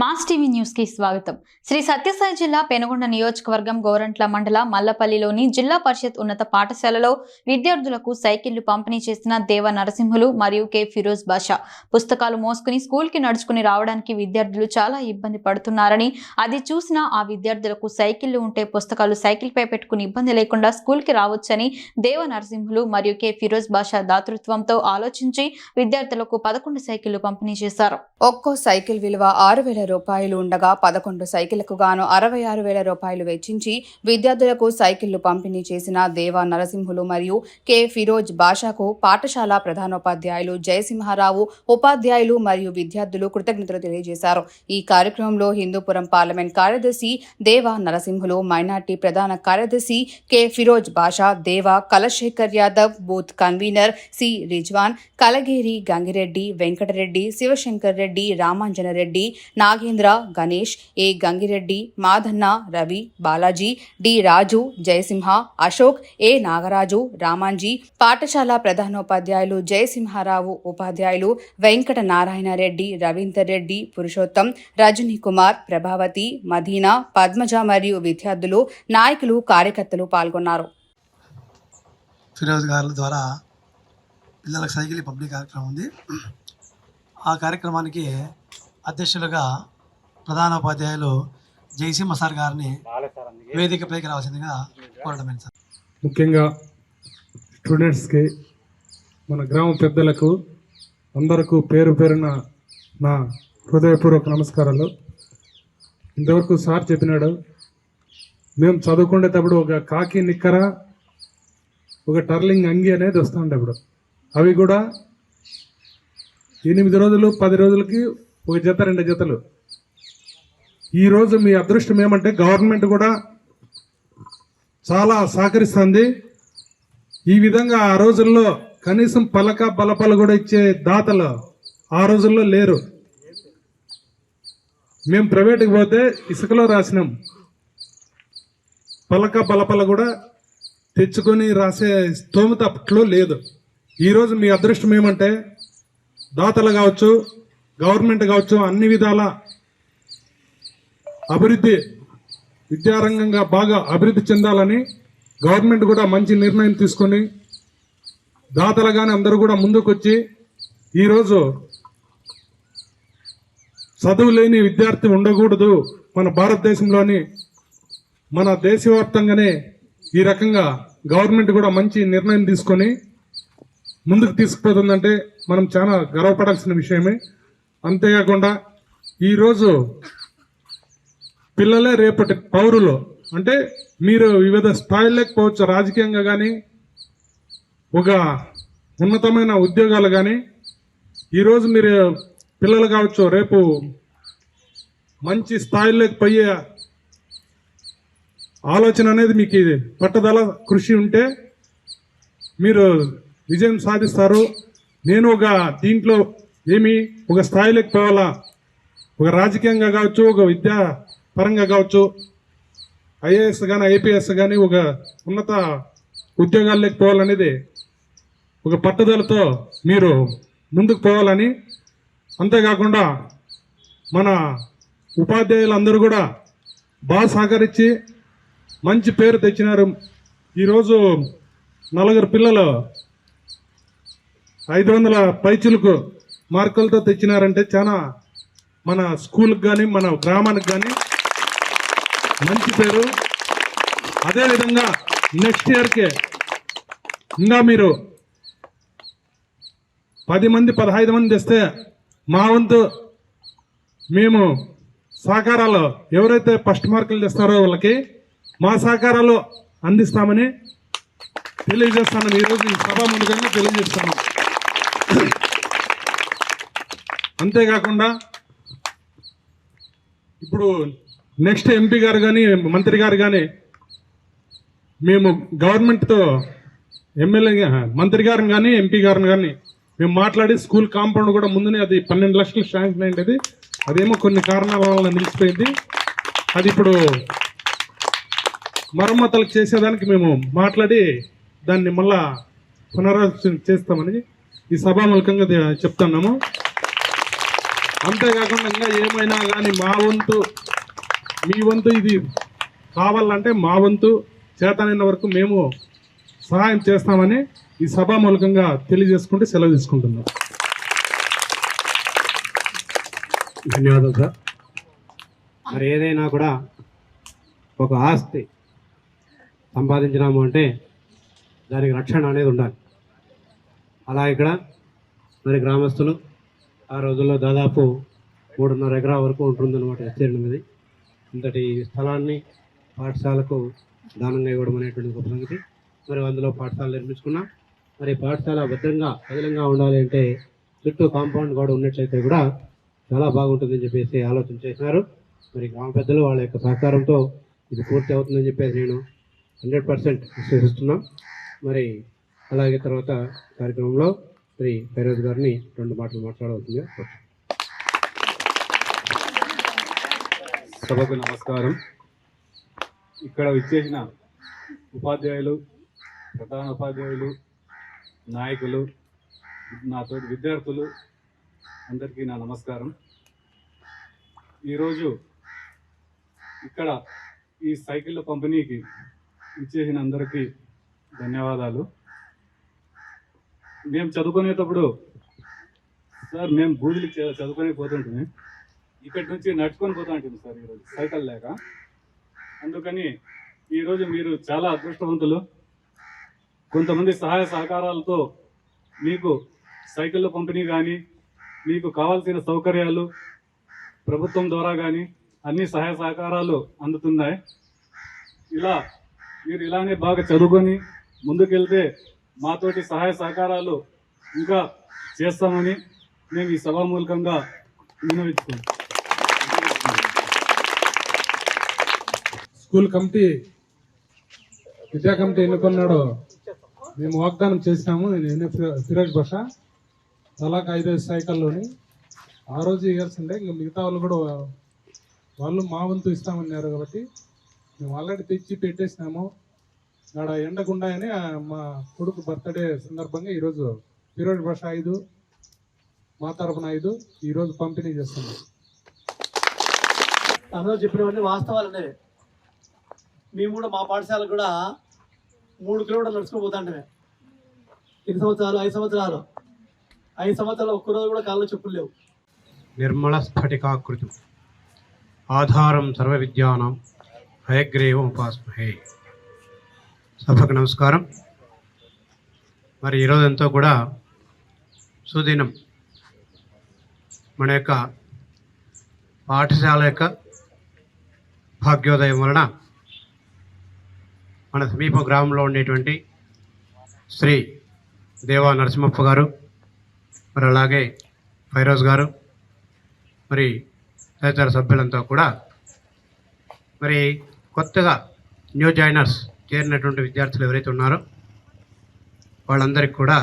Mass TV న్యూస్కి స్వాగతం. శ్రీ సత్యసాయి జిల్లా పెనుగొండ నియోజకవర్గం గోరంట్ల మండల మల్లపల్లిలోని జిల్లా పరిషత్ ఉన్నత పాఠశాలలో విద్యార్థులకు సైకిళ్ళు పంపిణీ చేసిన దేవ నరసింహులు మరియు కె ఫిరోజ్ బాషా పుస్తకాలు మోసుకుని స్కూల్కి నడుచుకుని రావడానికి విద్యార్థులు చాలా ఇబ్బంది పడుతున్నారని అది చూసిన ఆ విద్యార్థులకు సైకిళ్ళు ఉంటే పుస్తకాలు సైకిల్ పై పెట్టుకుని ఇబ్బంది లేకుండా స్కూల్కి రావచ్చని దేవ నరసింహులు మరియు కె ఫిరోజ్ బాషా దాతృత్వంతో ఆలోచించి విద్యార్థులకు పదకొండు సైకిళ్ళు పంపిణీ చేశారు. ఒక్కో సైకిల్ విలువ ఆరు వేల రూపాయలు ఉండగా పదకొండు సైకిళ్ళకు గాను అరవై ఆరు వేల రూపాయలు వెచ్చించి విద్యార్థులకు సైకిళ్ళు పంపిణీ చేసిన దేవా నరసింహులు మరియు కె ఫిరోజ్ బాషాకు పాఠశాల ప్రధానోపాధ్యాయులు జయసింహారావు ఉపాధ్యాయులు మరియు విద్యార్థులు కృతజ్ఞతలు తెలియజేశారు. ఈ కార్యక్రమంలో హిందూపురం పార్లమెంట్ కార్యదర్శి దేవా నరసింహులు మైనార్టీ ప్రధాన కార్యదర్శి K Firoz Basha Deva Kalasekhar Yadav booth convener C Rizwan Kalageri Gangireddy Venkatareddy Sivasankar Reddy Ramanjanareddy Nagendra Ganesh A Gangireddy Madhanna Ravi Balaji D Raju Jayasimha Ashok A Nagaraju Ramanji పాఠశాల ప్రధానోపాధ్యాయులు జయసింహారావు ఉపాధ్యాయులు వెంకట నారాయణ రెడ్డి రవీందర్ రెడ్డి పురుషోత్తం రజనీ కుమార్ ప్రభావతి మదీనా పద్మజ మరియు విద్యార్థులు నాయకులు కార్యకర్తలు పాల్గొన్నారు. ఫిరోజ్ గారి ద్వారా పిల్లలకు సైకిల్ పంపిణీ కార్యక్రమం ఉంది. ఆ కార్యక్రమానికి అధ్యక్షులుగా ప్రధానోపాధ్యాయులు జయసింహ సార్ గారిని వేదికపైకి రావాల్సిందిగా కోరడమే సార్? ముఖ్యంగా స్టూడెంట్స్కి మన గ్రామ పెద్దలకు అందరకు పేరు పేరున నా హృదయపూర్వక నమస్కారాలు. ఇంతవరకు సార్ చెప్పినాడు మేము చదువుకునేటప్పుడు ఒక కాకి నిక్కర ఒక టర్లింగ్ అంగి అనేది వస్తుండే అప్పుడు అవి కూడా ఎనిమిది రోజులు పది రోజులకి ఒక జత రెండు జతలు. ఈరోజు మీ అదృష్టం ఏమంటే గవర్నమెంట్ కూడా చాలా సహకరిస్తుంది. ఈ విధంగా ఆ రోజుల్లో కనీసం పలక బలపలు కూడా ఇచ్చే దాతలు ఆ రోజుల్లో లేరు. మేము ప్రైవేట్కి పోతే ఇసుకలో రాసినాం. పలక బలపల కూడా తెచ్చుకొని రాసే స్తోమత అప్పట్లో లేదు. ఈరోజు మీ అదృష్టం ఏమంటే దాతలు కావచ్చు గవర్నమెంట్ కావచ్చు అన్ని విధాల అభివృద్ధి విద్యారంగంగా బాగా అభివృద్ధి చెందాలని గవర్నమెంట్ కూడా మంచి నిర్ణయం తీసుకొని దాతలుగానే అందరూ కూడా ముందుకొచ్చి ఈరోజు చదువు లేని విద్యార్థి ఉండకూడదు మన భారతదేశంలోని మన దేశవ్యాప్తంగానే ఈ రకంగా గవర్నమెంట్ కూడా మంచి నిర్ణయం తీసుకొని ముందుకు తీసుకుపోతుందంటే మనం చాలా గర్వపడాల్సిన విషయమే. అంతేకాకుండా ఈరోజు పిల్లలే రేపటి పౌరులు. అంటే మీరు వివిధ స్థాయిలకు పోవచ్చు రాజకీయంగా కానీ ఒక ఉన్నతమైన ఉద్యోగాలు కానీ ఈరోజు మీరు పిల్లలు కావచ్చు రేపు మంచి స్థాయిలోకి పోయే ఆలోచన అనేది మీకు ఇది పట్టుదల కృషి ఉంటే మీరు విజయం సాధిస్తారు. నేను ఒక దీంట్లో ఏమి? ఒక స్థాయిలోకి పోవాలా ఒక రాజకీయంగా కావచ్చు ఒక విద్యా పరంగా కావచ్చు ఐఏఎస్ కానీ ఐపీఎస్ కానీ ఒక ఉన్నత ఉద్యోగాల్లోకి పోవాలనేది ఒక పట్టుదలతో మీరు ముందుకు పోవాలని అంతేకాకుండా మన ఉపాధ్యాయులందరూ కూడా బాగా సహకరించి మంచి పేరు తెచ్చినారు. ఈరోజు నలుగురు పిల్లలు ఐదు వందల పైచులకు మార్కులతో తెచ్చినారంటే చాలా మన స్కూల్కి కానీ మన గ్రామానికి కానీ మంచి పేరు. అదేవిధంగా నెక్స్ట్ ఇయర్కి ఇంకా మీరు పది మంది పదహైదు మంది తెస్తే మా వంతు మేము సహకారాలు ఎవరైతే ఫస్ట్ మార్కులు తెస్తారో వాళ్ళకి మా సహకారాలు అందిస్తామని తెలియజేస్తాను. ఈరోజు ఈ ముందుగానే తెలియజేస్తాను. అంతేకాకుండా ఇప్పుడు నెక్స్ట్ ఎంపీ గారు కానీ మంత్రి గారు కానీ మేము గవర్నమెంట్తో ఎమ్మెల్యే మంత్రి గారిని కానీ ఎంపీ గారిని కానీ మేము మాట్లాడి స్కూల్ కాంపౌండ్ కూడా ముందునే అది పన్నెండు లక్షలు శాంక్షన్ అయింది అదేమో కొన్ని కారణాల వల్ల నిలిచిపోయింది. అది ఇప్పుడు మరమ్మతులు చేసేదానికి మేము మాట్లాడి దాన్ని మళ్ళా పునరాలోచన చేస్తామని ఈ సభామూలకంగా చెప్తున్నాము. అంతేకాకుండా ఇంకా ఏమైనా కానీ మా వంతు మీ వంతు ఇది కావాలంటే మా వంతు చేతనైన వరకు మేము సహాయం చేస్తామని ఈ సభా మూలకంగా తెలియజేసుకుంటూ సెలవు తీసుకుంటున్నాం. ధన్యవాదాలు సార్. మరి ఏదైనా కూడా ఒక ఆస్తి సంపాదించినాము అంటే దానికి రక్షణ అనేది ఉండాలి. అలా ఇక్కడ మరి గ్రామస్తులు ఆ రోజుల్లో దాదాపు మూడున్నర ఎకరా వరకు ఉంటుందన్నమాట విస్తీర్ణం ఇది ఇంతటి స్థలాన్ని పాఠశాలకు దానంగా ఇవ్వడం అనేటువంటి గొప్ప సంగతి. మరి అందులో పాఠశాల నిర్మించుకున్నాం. మరి పాఠశాల భద్రంగా పదిలంగా ఉండాలి అంటే చుట్టూ కాంపౌండ్ గోడ ఉన్నట్లయితే కూడా చాలా బాగుంటుందని చెప్పేసి ఆలోచన చేసినారు. మరి గ్రామ పెద్దలు వాళ్ళ యొక్క సహకారంతో ఇది పూర్తి అవుతుందని చెప్పేసి నేను హండ్రెడ్ పర్సెంట్ విశ్వసిస్తున్నాం. మరి అలాగే తర్వాత కార్యక్రమంలో శ్రీ ఫైరోజ్ గారిని రెండు మాటలు మాట్లాడవలసిందిగా సభకు నమస్కారం. ఇక్కడ విచ్చేసిన ఉపాధ్యాయులు ప్రధాన ఉపాధ్యాయులు నాయకులు నాతో విద్యార్థులు అందరికీ నా నమస్కారం. ఈరోజు ఇక్కడ ఈ సైకిళ్ళ పంపిణీకి ఇచ్చేసిన అందరికీ ధన్యవాదాలు. మేము చదువుకునేటప్పుడు సార్ మేము బూజులు చదువుకొని పోతుంటుంది ఇక్కడి నుంచి నడుచుకొని పోతా ఉంటుంది సార్ ఈరోజు సైకిల్ లేక. అందుకని ఈరోజు మీరు చాలా అదృష్టవంతులు. కొంతమంది సహాయ సహకారాలతో మీకు సైకిళ్ళ పంపిణీ కానీ మీకు కావాల్సిన సౌకర్యాలు ప్రభుత్వం ద్వారా కానీ అన్ని సహాయ సహకారాలు అందుతున్నాయి. ఇలా మీరు ఇలానే బాగా చదువుకొని ముందుకెళ్తే మాతోటి సహాయ సహకారాలు ఇంకా చేస్తామని మేము ఈ సభామూలకంగా విన్నవించుకుంటాం స్కూల్ కమిటీ విద్యా కమిటీ ఎన్నుకున్నాడో మేము వాగ్దానం చేసినాము. నేను ఫిరో- ఫిరోజ్ భాష. అలాగ ఐదైదు సైకిల్లోని ఆ రోజు ఇవ్వాల్సిండే ఇంకా మిగతా వాళ్ళు కూడా వాళ్ళు మా వంతు ఇస్తామన్నారు కాబట్టి మేము ఆల్రెడీ తెచ్చి పెట్టేసినాము. ఆడ ఎండకుండాయని మా కొడుకు బర్త్డే సందర్భంగా ఈరోజు ఫిరోజ్ భాష ఐదు మా తరపున ఐదు ఈరోజు పంపిణీ చేస్తున్నాం. అందరూ చెప్పినవన్నీ వాస్తవాలు అనేవి. మేము కూడా మా పాఠశాల కూడా మూడు కిలోమీటర్లు నడుచుకుని పోతాంటే ఎన్ని సంవత్సరాలు? ఐదు సంవత్సరాలు. ఐదు సంవత్సరాలు ఒక్కరోజు కూడా కాళ్ళు చెప్పులు లేవు. నిర్మల స్ఫటికాకృతి. ఆధారం సర్వ విద్యానం హయగ్రీవం ఉపాస్మహే. సభకు నమస్కారం. మరి ఈరోజంతా కూడా సుదినం మన యొక్క పాఠశాల యొక్క భాగ్యోదయం వలన మన సమీప గ్రామంలో ఉండేటువంటి శ్రీ దేవా నరసింహప్ప గారు మరి అలాగే ఫైరోజ్ గారు మరి తదితర సభ్యులంతా కూడా మరి కొత్తగా న్యూ జాయినర్స్ చేరినటువంటి విద్యార్థులు ఎవరైతే ఉన్నారో వాళ్ళందరికీ కూడా